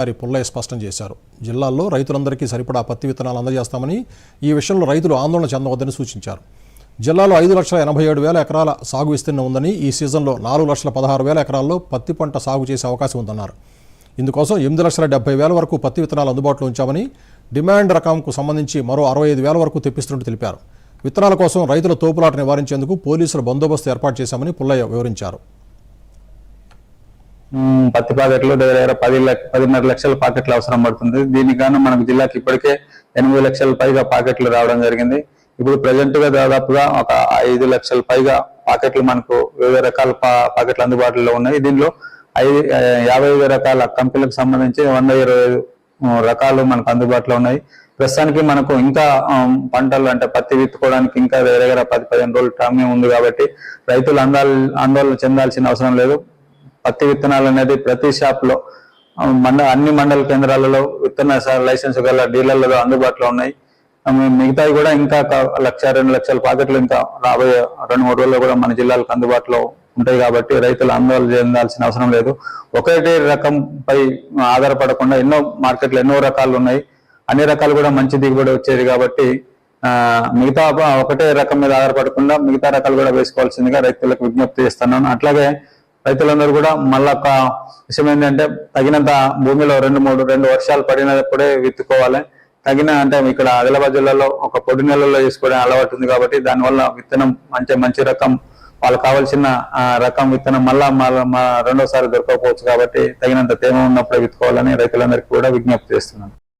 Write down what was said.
గారి పుల్లయ్య స్పష్టం చేశారు. జిల్లాల్లో రైతులందరికీ సరిపడా పత్తి విత్తనాలు అందజేస్తామని ఈ విషయంలో రైతులు ఆందోళన చెందవద్దని సూచించారు. జిల్లాలో ఐదు లక్షల ఎనభై ఏడు వేల ఎకరాల సాగు విస్తీర్ణం ఉందని ఈ సీజన్లో నాలుగు లక్షల పదహారు వేల ఎకరాల్లో పత్తి పంట సాగు చేసే అవకాశం ఉందన్నారు. ఇందుకోసం ఎనిమిది లక్షల డెబ్బై వేల వరకు పత్తి విత్తనాలు అందుబాటులో ఉంచామని డిమాండ్ రకంకు సంబంధించి మరో అరవై ఐదు వేల వరకు తెప్పిస్తున్నట్టు తెలిపారు. విత్తనాల కోసం రైతుల తోపులాట నివారించేందుకు పోలీసుల బందోబస్తు ఏర్పాటు చేశామని పుల్లయ్య వివరించారు. పత్తి ప్యాకెట్లు దగ్గర దగ్గర పది లక్ష పదిన్నర లక్షల ప్యాకెట్లు అవసరం పడుతుంది. దీనికన్నా మనకు జిల్లాకి ఇప్పటికే ఎనిమిది లక్షల పైగా ప్యాకెట్లు రావడం జరిగింది. ఇప్పుడు ప్రజెంట్గా దాదాపుగా ఒక ఐదు లక్షల పైగా ప్యాకెట్లు మనకు వివిధ రకాల ప్యాకెట్లు అందుబాటులో ఉన్నాయి. దీనిలో ఐదు యాభై ఐదు రకాల కంపెనీలకు సంబంధించి వంద ఇరవై ఐదు రకాలు మనకు అందుబాటులో ఉన్నాయి. ప్రస్తుతానికి మనకు ఇంకా పంటలు అంటే పత్తి విత్తుకోవడానికి ఇంకా దగ్గర దగ్గర పది పదిహేను రోజులు టైం ఉంది కాబట్టి రైతులు అందాల్ ఆందోళన చెందాల్సిన అవసరం లేదు. పత్తి విత్తనాలు అనేది ప్రతి షాప్లో మండ అన్ని మండల కేంద్రాలలో విత్తన లైసెన్స్ గల డీలర్లలో అందుబాటులో ఉన్నాయి. మిగతావి కూడా ఇంకా లక్ష రెండు లక్షల ప్యాకెట్లు ఇంకా రాబోయే రెండు మూడు రోజుల్లో కూడా మన జిల్లాలకు అందుబాటులో ఉంటాయి కాబట్టి రైతులు ఆందోళన చెందాల్సిన అవసరం లేదు. ఒకటే రకంపై ఆధారపడకుండా ఎన్నో మార్కెట్లు ఎన్నో రకాలు ఉన్నాయి. అన్ని రకాలు కూడా మంచి దిగుబడి వచ్చేది కాబట్టి మిగతా ఒకటే రకం మీద ఆధారపడకుండా మిగతా రకాలు కూడా వేసుకోవాల్సిందిగా రైతులకు విజ్ఞప్తి చేస్తున్నాను. అట్లాగే రైతులందరూ కూడా మళ్ళా ఒక విషయం ఏంటంటే తగినంత భూమిలో రెండు మూడు రెండు వర్షాలు పడినప్పుడే విత్తుకోవాలి. తగిన అంటే ఇక్కడ ఆదిలాబాద్ జిల్లాలో ఒక పొడి నెలల్లో వేసుకోవడం అలవాటు ఉంది కాబట్టి దానివల్ల విత్తనం మంచి మంచి రకం వాళ్ళకి కావాల్సిన రకం విత్తనం మళ్ళా మళ్ళా మా రెండోసారి దొరకకపోవచ్చు కాబట్టి తగినంత తేమ ఉన్నప్పుడే విత్తుకోవాలని రైతులందరికీ కూడా విజ్ఞప్తి చేస్తున్నాను.